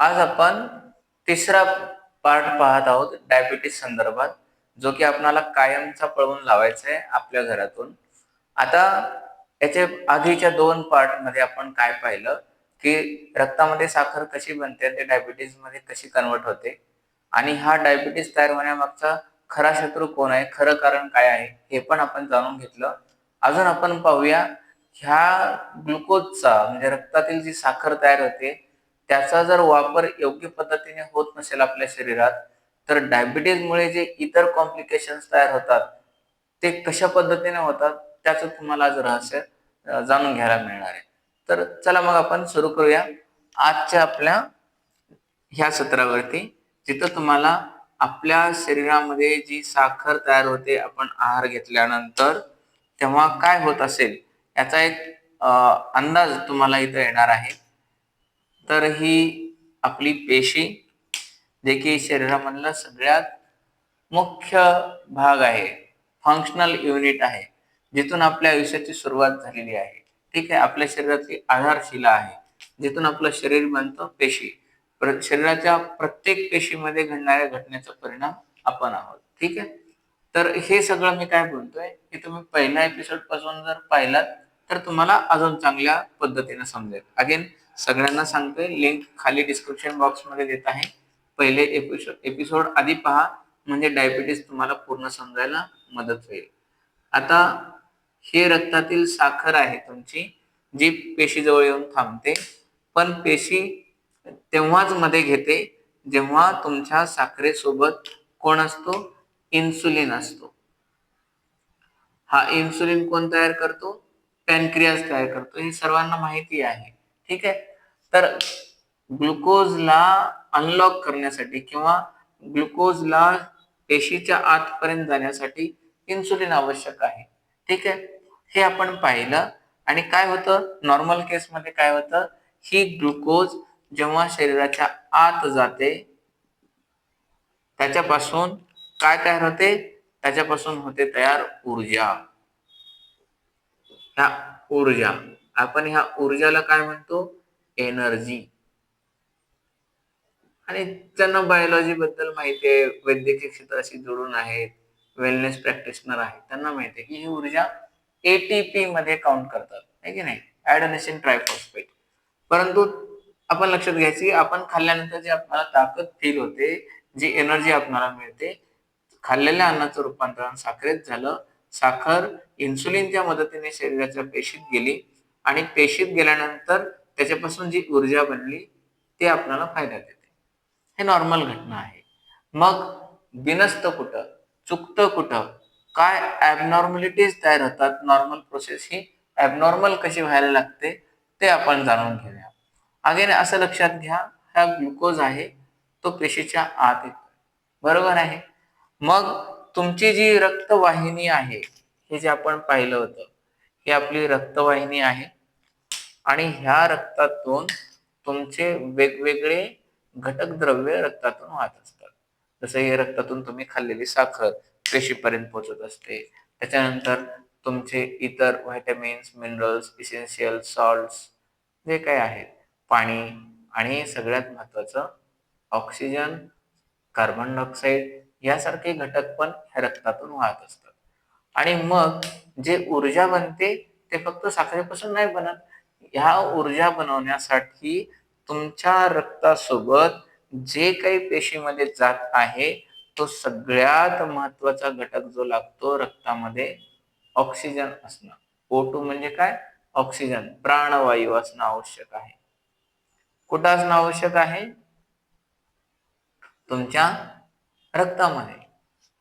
आज आपण तिसरा पार्ट पाहत आहोत डायबिटीस संदर्भात जो की आपणाला कायमचा पळवून लावायचा आहे आपल्या घरातून. आता याच्या आधीच्या दोन पार्टमध्ये आपण काय पाहिलं की रक्तामध्ये साखर कशी बनते ते डायबिटीजमध्ये कशी कन्वर्ट होते आणि हा डायबिटीस तयार होण्यामागचा खरा शत्रू कोण आहे खरं कारण काय आहे हे पण आपण जाणून घेतलं. अजून आपण पाहूया ह्या ग्लुकोजचा म्हणजे रक्तातील जी साखर तयार होते त्याचा जर वापर योग्य पद्धतीने होत नसेल आपल्या शरीरात तर डायबिटीजमुळे जे इतर कॉम्प्लिकेशन्स तयार होतात ते कशा पद्धतीने होतात त्याचं तुम्हाला आज रहस्य जाणून घ्यायला मिळणार आहे. तर चला मग आपण सुरू करूया. आजच्या आपल्या ह्या सत्रावरती जिथं तुम्हाला आपल्या शरीरामध्ये जी साखर तयार होते आपण आहार घेतल्यानंतर तेव्हा काय होत असेल याचा एक अंदाज तुम्हाला इथं येणार आहे. तर ही आपली पेशी जे की शरीरामधला सगळ्यात मुख्य भाग आहे. फंक्शनल युनिट आहे. जिथून आपल्या आयुष्याची सुरुवात झालेली आहे. ठीक आहे? आपल्या शरीराची आधारशिला आहे. जिथून आपलं शरीर बनतं पेशी. शरीराच्या प्रत्येक पेशीमध्ये घडणाऱ्या घटनेचा परिणाम आपण आहोत. ठीक आहे? तर हे सगळं मी काय बोलतोय? की तुम्ही पहिल्या एपिसोडपासून जर पाहिलात तर तुम्हाला अजून चांगल्या पद्धतीने समजेल. अगेन सगळ्यांना सांगतोय. लिंक खाली डिस्क्रिप्शन बॉक्समध्ये देत आहे. पहिले एपिसोड एपिसोड आधी पहा. म्हणजे डायबिटीस तुम्हाला पूर्ण समजायला मदत होईल. आता हे रक्तातील साखर आहे तुमची जी पेशीजवळ येऊन थांबते. पण पेशी तेव्हाच मध्ये घेते जेव्हा तुमच्या साखरेसोबत कोण असतो? इन्सुलिन असतो. हा इन्सुलिन कोण तयार करतो? पॅनक्रियाज तयार करतो. हे सर्वांना माहिती आहे. ठीक आहे? तर ग्लुकोजला अनलॉक करण्यासाठी किंवा ग्लुकोजला पेशीच्या आतपर्यंत जाण्यासाठी इन्सुलिन आवश्यक आहे. ठीक आहे? हे आपण पाहिलं. आणि काय होतं? नॉर्मल केसमध्ये काय होतं? ही ग्लुकोज जेव्हा शरीराच्या आत जाते त्याच्यापासून काय तयार होते? त्याच्यापासून होते तयार ऊर्जा. ह्या ऊर्जा. आपण ह्या ऊर्जाला काय म्हणतो? एनर्जी आणि त्यांना बायोलॉजी बद्दल माहिती आहे. वैद्यकीय क्षेत्राशी जोडून आहेत. वेलनेस प्रॅक्टिशनर आहेत. त्यांना माहिती आहे की ही ऊर्जा एटीपी मध्ये काउंट करतात. आहे की नाही? ऍडोनेशन ट्रायफॉस्फेट परंतु आपण लक्षात घ्यायची की आपण खाल्ल्यानंतर जी आपल्याला ताकद फील होते जी एनर्जी आपल्याला मिळते खाल्लेल्या अन्नाचं रूपांतरण साखरेत झालं. साखर इन्सुलिनच्या मदतीने शरीराच्या पेशीत गेली. आणि पेशीत गेल्यानंतर त्याच्यापासून जी ऊर्जा बनली ती आपल्याला फायदा देते. हे नॉर्मल घटना आहे. मग बिनस्त कुठं चुकतं कुठं काय ॲबनॉर्मॅलिटीज तयार होतात नॉर्मल प्रोसेस ही ॲबनॉर्मल कशी व्हायला लागते ते आपण जाणून घेऊया. अगेन असं लक्षात घ्या हा ग्लुकोज आहे तो पेशीच्या आत येतो बरोबर आहे? मग तुमची जी रक्तवाहिनी आहे हे जे आपण पाहिलं होतं ही आपली रक्तवाहिनी आहे आणि ह्या रक्तातून तुमचे वेगवेगळे घटक द्रव्य रक्तातून वाहत असतात. जसं हे रक्तातून तुम्ही खाल्लेली साखर पेशीपर्यंत पोहोचत असते. त्याच्यानंतर तुमचे इतर व्हायटमिन्स मिनरल्स इसेन्शियल सॉल्ट्स जे काही आहेत पाणी आणि सगळ्यात महत्वाचं ऑक्सिजन कार्बन डायऑक्साईड यासारखे घटक पण ह्या रक्तातून वाहत असतात. आणि मग जे ऊर्जा बनते ते फक्त साखरेपासून नाही बनत. ह्या ऊर्जा बनवण्यासाठी तुमच्या रक्तासोबत जे काही पेशीमध्ये जात आहे तो सगळ्यात महत्त्वाचा घटक जो लागतो रक्तामध्ये ऑक्सिजन असणं. ओ टू म्हणजे काय? ऑक्सिजन. प्राणवायू असणं आवश्यक आहे. कुठं असणं आवश्यक आहे? तुमच्या रक्तामध्ये.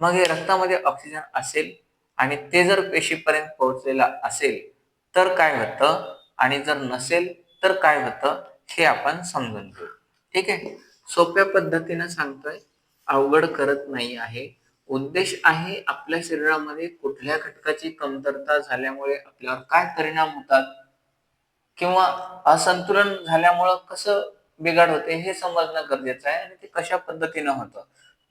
मग हे रक्तामध्ये ऑक्सिजन असेल आणि ते जर पेशीपर्यंत पोहोचलेला असेल तर काय होतं? आणि जर नसेल तर काय होतं हे आपण समजून घेऊ. ठीक आहे? सोप्या पद्धतीनं सांगतोय अवघड करत नाही आहे. उद्देश आहे आपल्या शरीरामध्ये कुठल्या घटकाची कमतरता झाल्यामुळे आपल्यावर काय परिणाम होतात? किंवा असंतुलन झाल्यामुळं कसं बिघाड होते हे समजणं गरजेचं आहे आणि ते कशा पद्धतीनं होतं?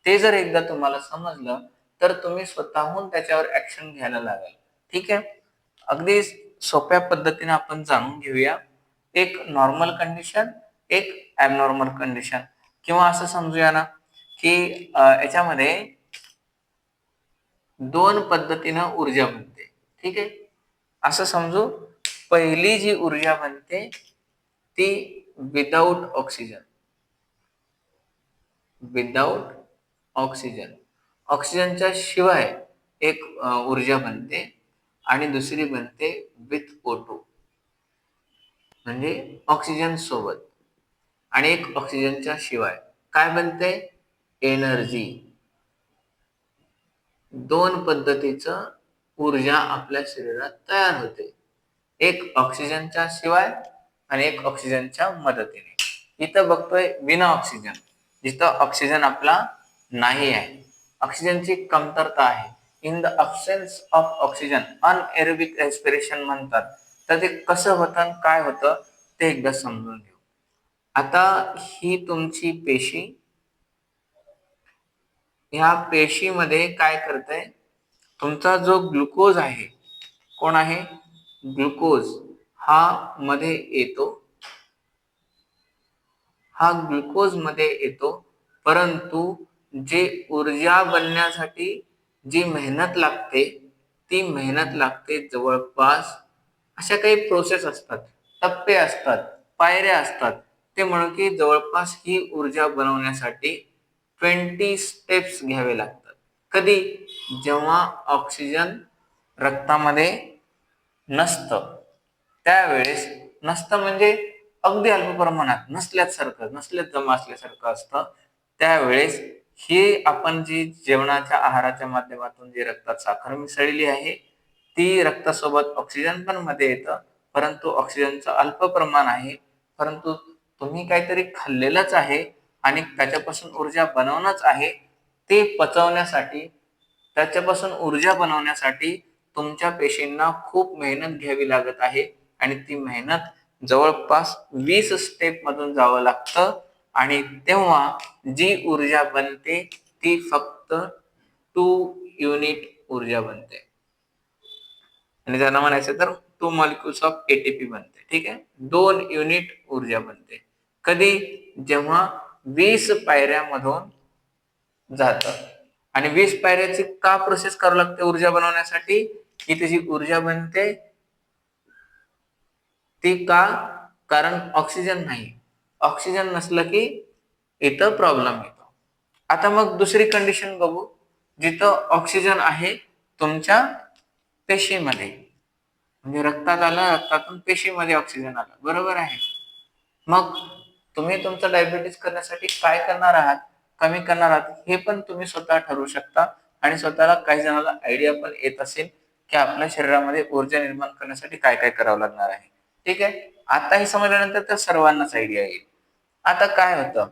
ते जर एकदा तुम्हाला समजलं तर तुम्ही स्वतःहून त्याच्यावर ऍक्शन घ्यायला लागाल. ठीक आहे? अगदी सोप्या पद्धतीने आपण जाणून घेऊया. एक नॉर्मल कंडिशन एक ॲबनॉर्मल कंडिशन किंवा असं समजूया ना की याच्यामध्ये दोन पद्धतीनं ऊर्जा बनते. ठीक आहे? असं समजू पहिली जी ऊर्जा बनते ती विदाऊट ऑक्सिजन विदाऊट ऑक्सिजन ऑक्सिजनच्या शिवाय एक ऊर्जा बनते. आणि दुसरी बनते विथ ओटो म्हणजे ऑक्सिजन सोबत. आणि एक ऑक्सिजनच्या शिवाय. काय बनते? एनर्जी दोन पद्धतीचं ऊर्जा आपल्या शरीरात तयार होते. एक ऑक्सिजनच्या शिवाय आणि एक ऑक्सिजनच्या मदतीने. इथं बघतोय विना ऑक्सिजन जिथं ऑक्सिजन आपला नाही आहे. ऑक्सिजनची कमतरता आहे. In the absence of oxygen anaerobic respiration म्हणतात. तर ते कसं होतं काय होतं ते एकदा समजून घेऊ. आता ही तुमची पेशी. ह्या पेशीमध्ये काय करते तुमचा जो ग्लुकोज आहे कोण आहे? ग्लुकोज. हा मध्ये येतो. हा ग्लुकोजमध्ये येतो. परंतु जे ऊर्जा बनण्यासाठी जी मेहनत लागते ती मेहनत लागते जवळपास अशा काही प्रोसेस असतात. टप्पे असतात पायऱ्या असतात. ते म्हणून की जवळपास ही ऊर्जा बनवण्यासाठी ट्वेंटी स्टेप्स घ्यावे लागतात. कधी? जेव्हा ऑक्सिजन रक्तामध्ये नसतं. त्यावेळेस नसतं म्हणजे अगदी अल्प प्रमाणात नसल्यासारखं नसल्यात जमा असल्यासारखं असतं. त्यावेळेस ही आपण जी जेवणाच्या आहाराच्या माध्यमातून जी रक्तात साखर मिसळलेली आहे ती रक्तासोबत ऑक्सिजन पण मध्ये येतं परंतु ऑक्सिजनचं अल्प प्रमाण आहे परंतु तुम्ही काहीतरी खाल्लेलंच आहे आणि त्याच्यापासून ऊर्जा बनवणंच आहे ते पचवण्यासाठी त्याच्यापासून ऊर्जा बनवण्यासाठी तुमच्या पेशींना खूप मेहनत घ्यावी लागत आहे आणि ती मेहनत जवळपास वीस स्टेप मधून जावं लागतं. आणि तेव्हा जी ऊर्जा बनते ती फक्त टू युनिट ऊर्जा बनते. आणि त्यांना म्हणायचं तर टू मॉलिक्युल्स ऑफ एटीपी बनते ठीक आहे? दोन युनिट ऊर्जा बनते. कधी? जेव्हा वीस पायऱ्यामधून जात. आणि वीस पायऱ्याची का प्रोसेस करावं लागते ऊर्जा बनवण्यासाठी? की त्याची ऊर्जा बनते? ती का? कारण ऑक्सिजन नाही. ऑक्सिजन नसलं की इथं प्रॉब्लेम येतो. आता मग दुसरी कंडिशन बघू. जिथं ऑक्सिजन आहे तुमच्या पेशीमध्ये. म्हणजे रक्तात आलं रक्तातून पेशीमध्ये ऑक्सिजन आलं. बरोबर आहे. मग तुम्ही तुमचं डायबिटीस करण्यासाठी काय करणार आहात? कमी करणार आहात? हे पण तुम्ही स्वतः ठरवू शकता. आणि स्वतःला काही जणांना आयडिया पण येत असेल की आपल्या शरीरामध्ये ऊर्जा निर्माण करण्यासाठी काय काय करावं लागणार आहे. ठीक आहे? आता हे समजल्यानंतर तर सर्वांनाच आयडिया येईल. आता काय होतं?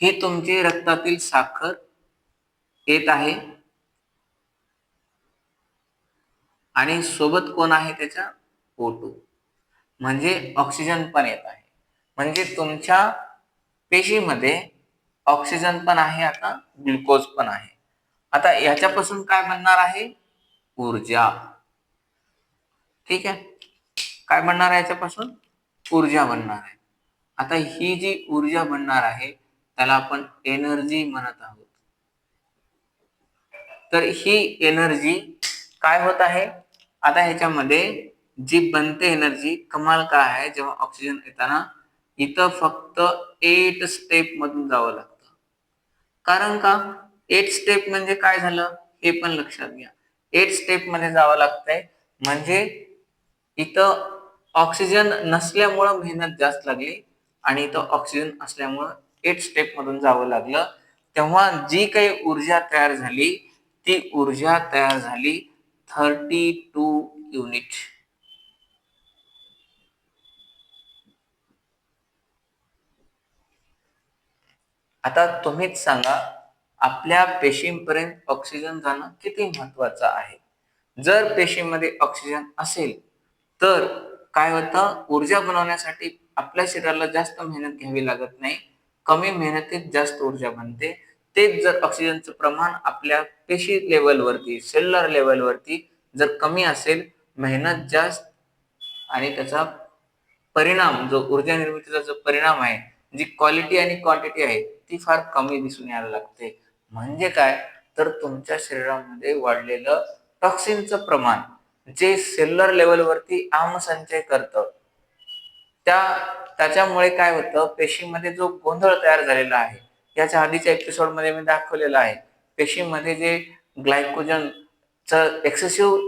ही तुमची रक्तातील साखर येत आहे. आणि सोबत कोण आहे त्याच्या? ओटू म्हणजे ऑक्सिजन पण येत आहे. म्हणजे तुमच्या पेशीमध्ये ऑक्सिजन पण आहे आता ग्लुकोज पण आहे. आता याच्यापासून काय बनणार आहे? ऊर्जा. ठीक आहे? काय बनणार आहे याच्यापासून? ऊर्जा बनणार आहे. आता ही जी ऊर्जा बनणार आहे त्याला आपण एनर्जी म्हणत आहोत. तर ही एनर्जी काय होत आहे? आता ह्याच्यामध्ये जी बनते एनर्जी कमाल काय आहे? जेव्हा ऑक्सिजन येताना इथं फक्त एट स्टेप मधून जावं लागतं. कारण का? एट स्टेप म्हणजे काय झालं? हे पण लक्षात घ्या. एट स्टेपमध्ये जावं लागतंय. म्हणजे इथं ऑक्सिजन नसल्यामुळं मेहनत जास्त लागली. आणि तो ऑक्सिजन असल्यामुळं एट स्टेप मधून जावं लागलं. तेव्हा जी काही ऊर्जा तयार झाली ती ऊर्जा तयार झाली थर्टी टू युनिट आता तुम्हीच सांगा आपल्या पेशींपर्यंत ऑक्सिजन जाणं किती महत्वाचं आहे? जर पेशीमध्ये ऑक्सिजन असेल तर काय होतं? ऊर्जा बनवण्यासाठी आपल्या शरीराला जास्त मेहनत घ्यावी लागत नाही. कमी मेहनतीत जास्त ऊर्जा बनते. तेच जर ऑक्सिजनचं प्रमाण आपल्या पेशी लेवलवरती सेल्युलर लेवलवरती जर कमी असेल मेहनत जास्त आणि त्याचा परिणाम जो ऊर्जा निर्मितीचा जो परिणाम आहे जी क्वालिटी आणि क्वांटिटी आहे ती फार कमी दिसून यायला लागते. म्हणजे काय? तर तुमच्या शरीरामध्ये वाढलेलं टॉक्सिनचं प्रमाण जे सेल्युलर लेवलवरती आमसंचय करतं. त्या त्याच्यामुळे काय होतं पेशीमध्ये जो गोंधळ तयार झालेला आहे याच्या आधीच्या एपिसोडमध्ये मी दाखवलेला आहे. पेशीमध्ये जे ग्लायकोजनचं एक्सेसिव्ह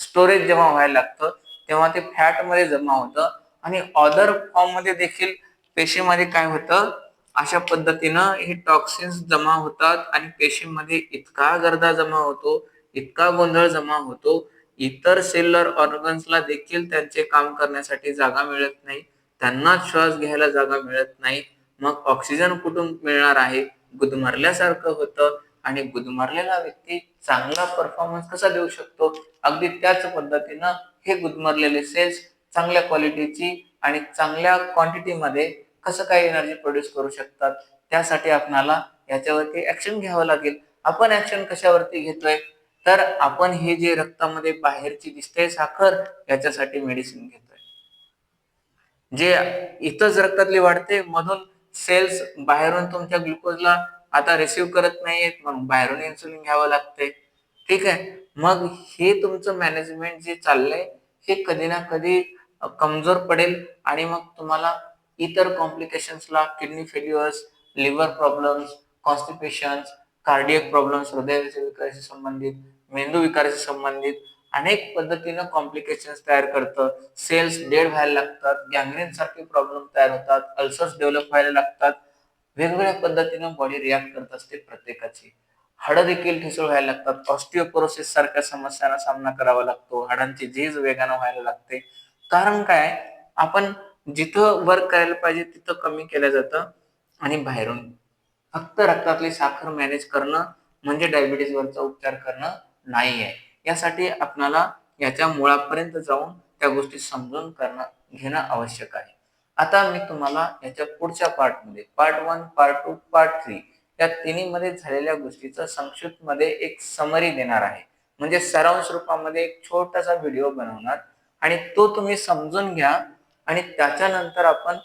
स्टोरेज जेव्हा व्हायला लागतं तेव्हा ते फॅटमध्ये जमा होतं. आणि ऑदर फॉर्ममध्ये देखील पेशीमध्ये काय होतं अशा पद्धतीनं हे टॉक्सिन्स जमा होतात आणि पेशीमध्ये इतका गर्दा जमा होतो इतका गोंधळ जमा होतो इतर सेल्युलर ऑर्गन्सला देखील त्यांचे काम करण्यासाठी जागा मिळत नाही. त्यांना श्वास घ्यायला जागा मिळत नाही. मग ऑक्सिजन कुठून मिळणार आहे? गुदमरल्यासारखं होतं आणि गुदमरलेला व्यक्ती चांगला परफॉर्मन्स कसा देऊ शकतो? अगदी त्याच पद्धतीनं हे गुदमरलेले सेल्स चांगल्या क्वालिटीची आणि चांगल्या क्वांटिटीमध्ये कसं काय एनर्जी प्रोड्यूस करू शकतात? त्यासाठी आपणाला याच्यावरती ऍक्शन घ्यावं लागेल. आपण ऍक्शन कशावरती घेतोय? तर आपण हे जे रक्तामध्ये बाहेरची दिसते साखर याच्यासाठी मेडिसिन घेतोय. जे इथंच रक्तातली वाढते मधून सेल्स बाहेरून तुमच्या ग्लुकोजला आता रिसिव्ह करत नाहीयेत म्हणून बाहेरून इन्सुलिन घ्यावं लागते ठीक आहे? मग हे तुमचं मॅनेजमेंट जे चाललंय हे कधी ना कधी कमजोर पडेल आणि मग तुम्हाला इतर कॉम्प्लिकेशन्सला kidney failures liver problems constipations cardiac problems हृदयाच्या विकाराशी संबंधित मेंदू विकाराशी संबंधित अनेक पद्धतीनं कॉम्प्लिकेशन तयार करतं. सेल्स डेड व्हायला लागतात गँग्रेन सारखे प्रॉब्लेम तयार होतात अल्सर्स डेव्हलप व्हायला लागतात. वेगवेगळ्या पद्धतीनं बॉडी रिॲक्ट करत असते प्रत्येकाची. हाडं देखील ठिसूळ व्हायला लागतात. ऑस्टिओपोरोसिस सारख्या समस्यांना सामना करावा लागतो. हाडांची झीज वेगानं व्हायला लागते. कारण काय? आपण जिथं वर्क करायला पाहिजे तिथं कमी केलं जातं आणि बाहेरून फक्त रक्तातली साखर मॅनेज करणं म्हणजे डायबिटीजवरचा उपचार करणं नाही आहे यासाठी आपणाला याच्या मुळापर्यंत जाऊन त्या गोष्टी समजून करणं घेणं आवश्यक आहे. आता मी तुम्हाला याच्या पुढच्या पार्टमध्ये part one part two part three या तिन्ही मध्ये झालेल्या गोष्टीचं संक्षिप्त मध्ये एक समरी देणार आहे. म्हणजे सरांश रूपामध्ये एक छोटासा व्हिडिओ बनवणार आणि तो तुम्ही समजून घ्या आणि त्याच्यानंतर आपण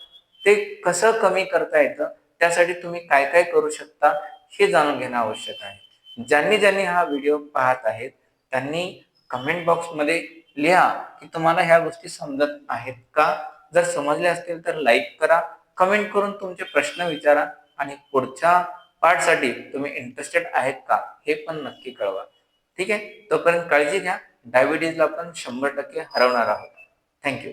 ते कसं कमी करता येतं त्यासाठी तुम्ही काय काय करू शकता हे जाणून घेणं आवश्यक आहे. ज्यांनी ज्यांनी हा व्हिडिओ पाहत आहेत त्यांनी कमेंट बॉक्समध्ये लिहा की तुम्हाला ह्या गोष्टी समजत आहेत का? जर समजले असतील तर लाईक करा कमेंट करून तुमचे प्रश्न विचारा आणि पुढच्या पार्टसाठी तुम्ही इंटरेस्टेड आहेत का हे पण नक्की कळवा. ठीक आहे? तोपर्यंत काळजी घ्या. डायबिटीजला आपण शंभर टक्के हरवणार आहोत. थँक्यू